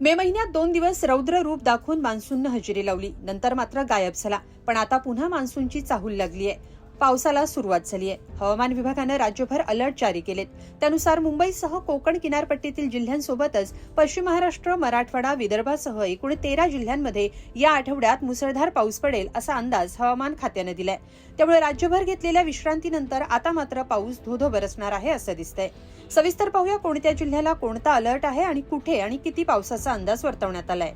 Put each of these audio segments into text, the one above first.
मे महिन्यात दोन दिवस रौद्र रूप दाखवून मान्सूननं हजेरी लावली. नंतर मात्र गायब झाला. पण आता पुन्हा मान्सूनची चाहूल लागली आहे पावसाला सुरुवात झाली आहे. हवामान विभागानं राज्यभर अलर्ट जारी केलेत. त्यानुसार मुंबईसह कोकण किनारपट्टीतील जिल्ह्यांसोबतच पश्चिम महाराष्ट्र मराठवाडा विदर्भासह एकूण तेरा जिल्ह्यांमध्ये या आठवड्यात मुसळधार पाऊस पडेल असा अंदाज हवामान खात्यानं दिलाय. त्यामुळे राज्यभर घेतलेल्या विश्रांतीनंतर आता मात्र पाऊस धोधो बरसणार आहे असं दिसतंय. सविस्तर पाहूया कोणत्या जिल्ह्याला कोणता अलर्ट आहे आणि कुठे आणि किती पावसाचा अंदाज वर्तवण्यात आलाय.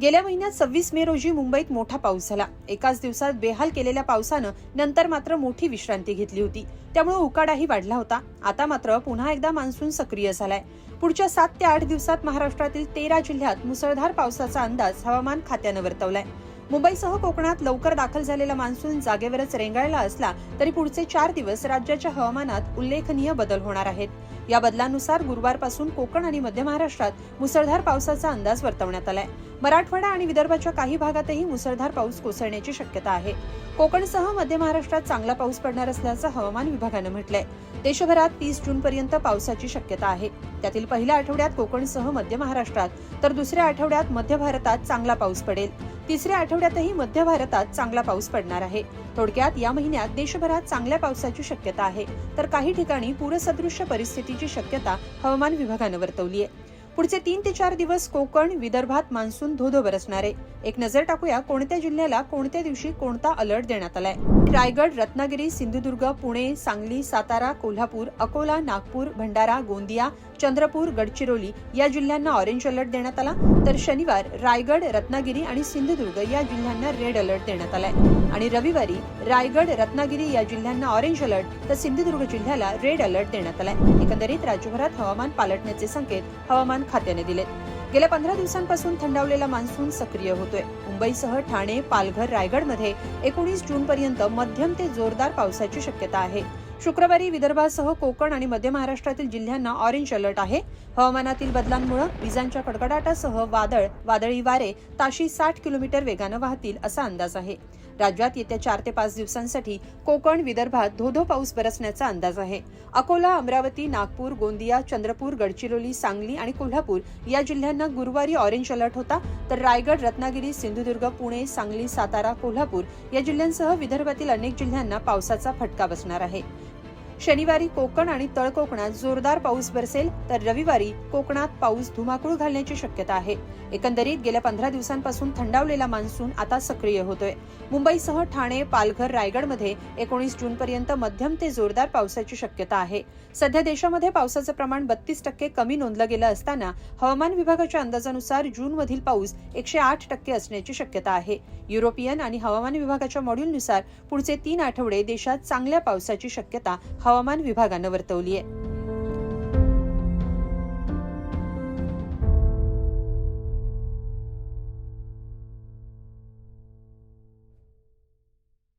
गेल्या महिन्यात सव्वीस मे रोजी मुंबईत मोठा पाऊस झाला. एकाच दिवसात बेहाल केलेल्या पावसानं नंतर मात्र मोठी विश्रांती घेतली होती. त्यामुळे उकाडाही वाढला होता. आता मात्र पुन्हा एकदा मान्सून सक्रिय झालाय. पुढच्या सात ते आठ दिवसात महाराष्ट्रातील तेरा जिल्ह्यात मुसळधार पावसाचा अंदाज हवामान खात्यानं वर्तवलाय. मुंबईसह कोकणात लवकर दाखल झालेला मान्सून जागेवरच रेंगाळला असला तरी पुढचे चार दिवस राज्याच्या हवामानात उल्लेखनीय बदल होणार आहेत. या बदलानुसार गुरुवारपासून कोकण आणि मध्य महाराष्ट्रात मुसळधार पावसाचा अंदाज वर्तवण्यात आलाय. मराठवाडा आणि विदर्भाच्या काही भागातही मुसळधार पाऊस कोसळण्याची शक्यता आहे. कोकणसह मध्य महाराष्ट्रात चांगला पाऊस पडणार असल्याचं हवामान विभागानं म्हटलंय. देशभरात तीस जून पर्यंत पावसाची शक्यता आहे. त्यातील पहिल्या आठवड्यात कोकणसह मध्य महाराष्ट्रात तर दुसऱ्या आठवड्यात मध्य भारतात चांगला पाऊस पडेल. तिसऱ्या आठवड्यातही मध्य भारतात चांगला पाऊस पडणार आहे. थोडक्यात या महिन्यात देशभरात चांगल्या पावसाची शक्यता आहे. तर काही ठिकाणी पूरसदृश्य परिस्थितीची शक्यता हवामान विभागानं वर्तवली आहे पुढचे तीन ते चार दिवस कोकण विदर्भात मान्सून धोधो बरसणार आहे एक नजर टाकूया कोणत्या जिल्ह्याला कोणत्या दिवशी कोणता अलर्ट देण्यात आलाय. रायगड रत्नागिरी सिंधुदुर्ग पुणे सांगली सातारा कोल्हापूर अकोला नागपूर भंडारा गोंदिया चंद्रपूर गडचिरोली या जिल्ह्यांना ऑरेंज अलर्ट देण्यात आला. तर शनिवार रायगड रत्नागिरी आणि सिंधुदुर्ग या जिल्ह्यांना रेड अलर्ट देण्यात आलाय. आणि रविवारी रायगड रत्नागिरी या जिल्ह्यांना ऑरेंज अलर्ट तर सिंधुदुर्ग जिल्ह्याला रेड अलर्ट देण्यात आलाय. एकंदरीत राज्यभरात हवामान पालटण्याचे संकेत हवामान खात्याने दिलेत गेल्या पंधरा दिवसांपासून थंडावलेला मान्सून सक्रिय होतोय. मुंबईसह ठाणे पालघर रायगडमध्ये एकोणीस जून पर्यंत मध्यम ते जोरदार पावसाची शक्यता आहे. शुक्रवारी विदर्भासह कोकण आणि मध्य महाराष्ट्रातील जिल्ह्यांना ऑरेंज अलर्ट आहे. हवामानातील बदलांमुळे विजांच्या कडकडाटासह वादळ वादळी वारे ताशी साठ किलोमीटर वेगानं वाहतील असा अंदाज आहे. राज्यात येत्या चार ते पाच दिवसांसाठी कोकण विदर्भात धोधो पाऊस बरसण्याचा अंदाज आहे. अकोला अमरावती नागपूर गोंदिया चंद्रपूर गडचिरोली सांगली आणि कोल्हापूर या जिल्ह्यांना गुरुवारी ऑरेंज अलर्ट होता. तर रायगड रत्नागिरी सिंधुदुर्ग पुणे सांगली सातारा कोल्हापूर या जिल्ह्यांसह विदर्भातील अनेक जिल्ह्यांना पावसाचा फटका बसणार आहे. शनिवारी कोकण आणि तळ कोकणात जोरदार पाऊस बरसेल तर रविवारी कोकणात पाऊस धुमाकूळ घालण्याची शक्यता आहे. एकंदरीत गेल्या पंधरा दिवसांपासून थंडावलेला मान्सून आता सक्रिय होतोय. मुंबईसह ठाणे पालघर रायगडमध्ये एकोणीस जून पर्यंत मध्यम ते जोरदार पावसाची शक्यता आहे. सध्या देशामध्ये पावसाचं प्रमाण बत्तीस टक्के कमी नोंदलं गेलं असताना हवामान विभागाच्या अंदाजानुसार जूनमधील पाऊस एकशे आठ टक्के असण्याची शक्यता आहे. युरोपियन आणि हवामान विभागाच्या मॉड्यूलनुसार पुढचे तीन आठवडे देशात चांगल्या पावसाची शक्यता हवामान विभागानं वर्तवली आहे.